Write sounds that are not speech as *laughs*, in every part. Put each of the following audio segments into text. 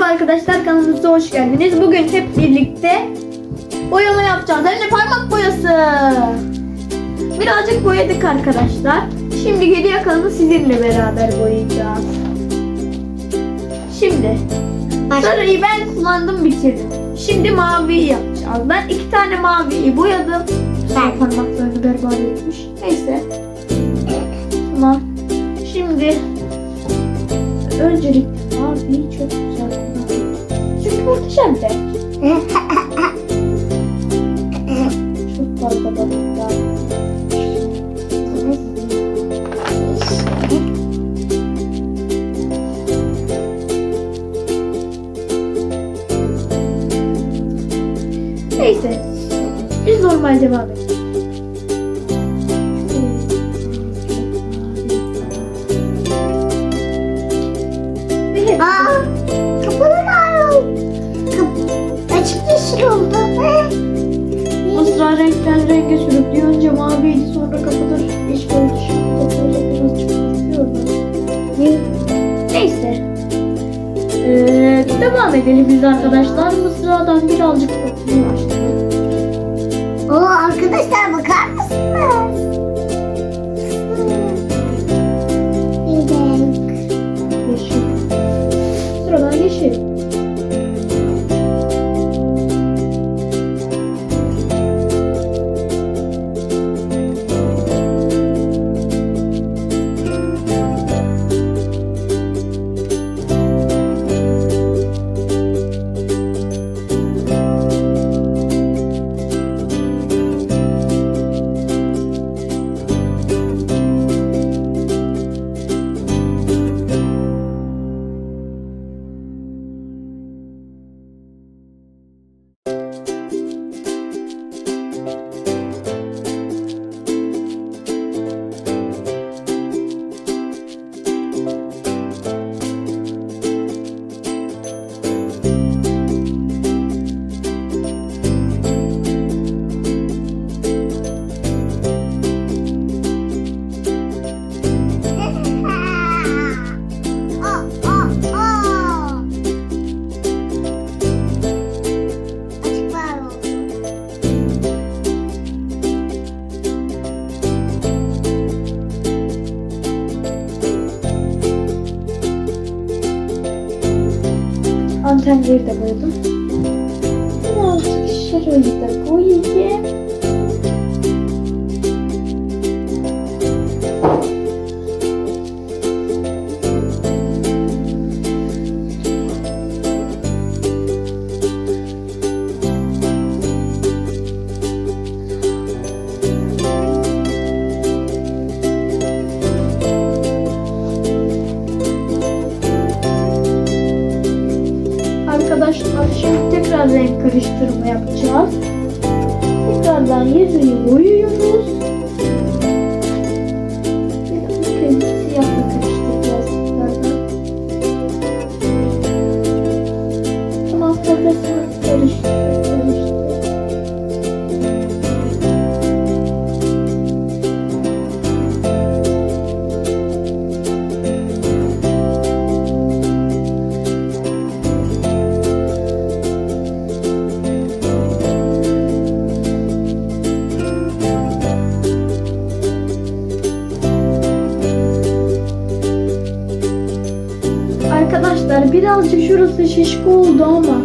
Merhaba arkadaşlar kanalımıza hoş geldiniz. Bugün hep birlikte boyama yapacağız. Hem de parmak boyası. Birazcık boyadık arkadaşlar. Şimdi geriye kalanı sizinle beraber boyayacağız. Şimdi sarıyı ben kullandım bitirdim. Şimdi maviyi yapacağız. Ben iki tane maviyi boyadım. Ben. Parmaklarını berbat etmiş. Neyse. Tamam. Şimdi öncelikle maviyi çok güzel kullandım. *laughs* Çünkü devam edelim biz arkadaşlar. Mısradan birazcık başladık. Oo arkadaşlar bakar mısınız? Antenleri de boyadım. Birazcık şurayı da Надією Юлією ama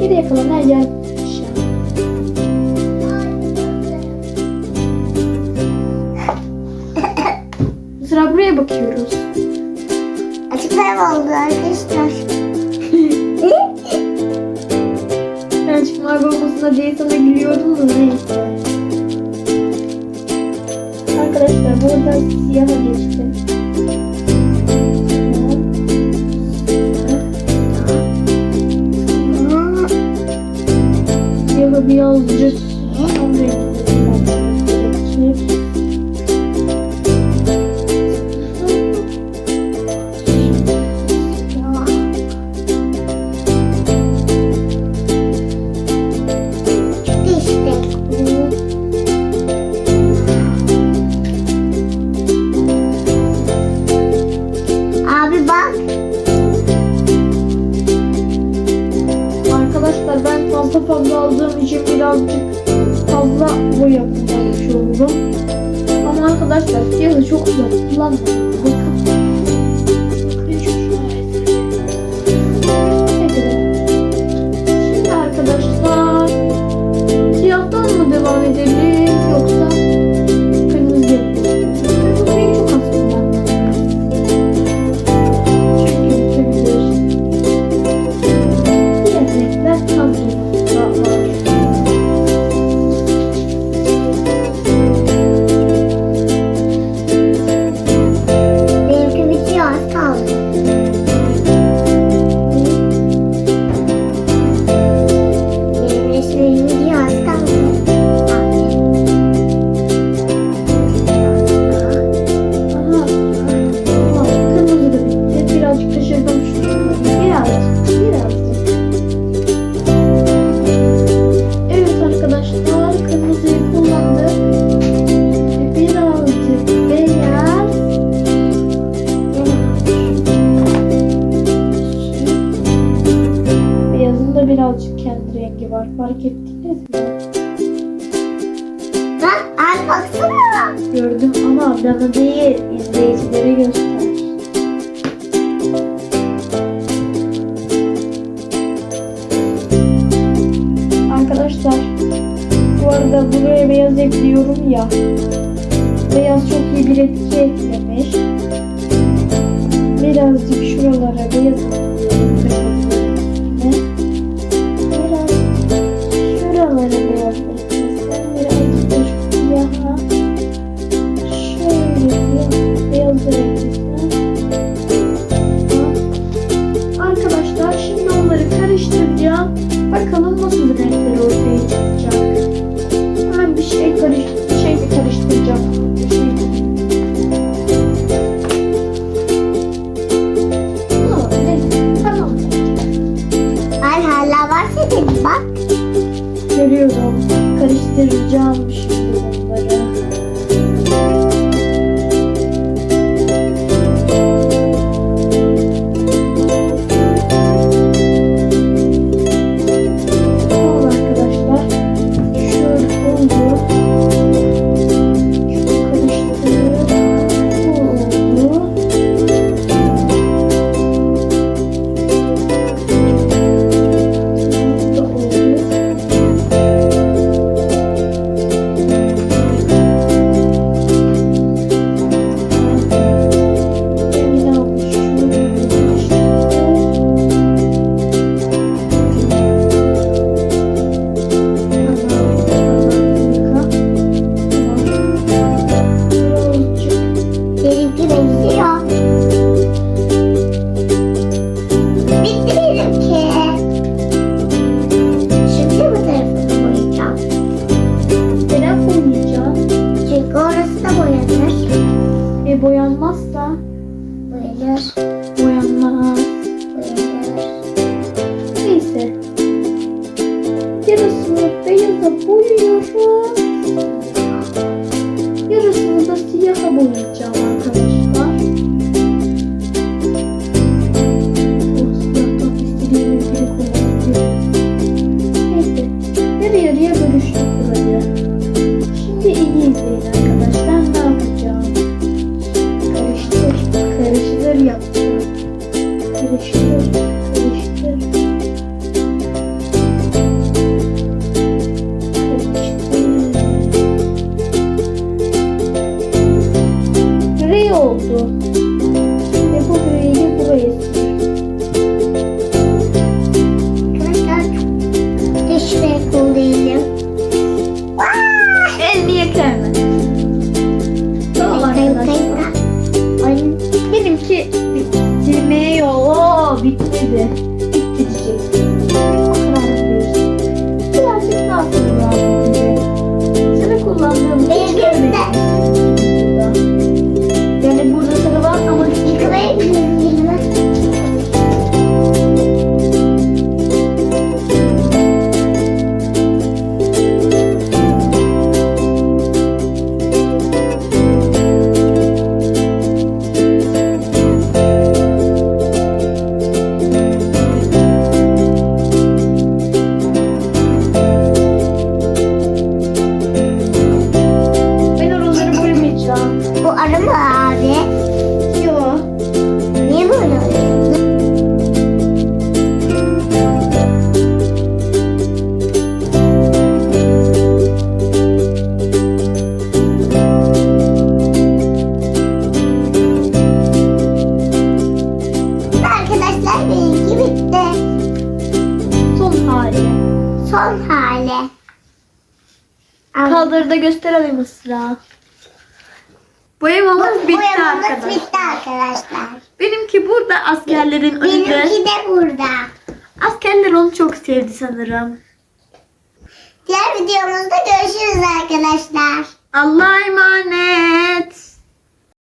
geriye kalan her yer. Sıra buraya bakıyoruz. Açıklar oldu arkadaşlar. Mavi olmasına diye sana gülüyordum da neyse. Arkadaşlar burada siyaha geçtim. Birazcık Topamda aldığım için birazcık fazla boy yapmış oldum. Ama arkadaşlar yazı çok uzak kullanmadım. Göster. Arkadaşlar bu arada buraya beyaz ekliyorum ya. Beyaz çok iyi bir etki etti. Da gösterelim Isra. Boyamamız bitti Boyamamız arkadaşlar. bitti arkadaşlar. Benimki burada askerlerin önünde. Benimki de burada. Askerler onu çok sevdi sanırım. Diğer videomuzda görüşürüz arkadaşlar. Allah'a emanet.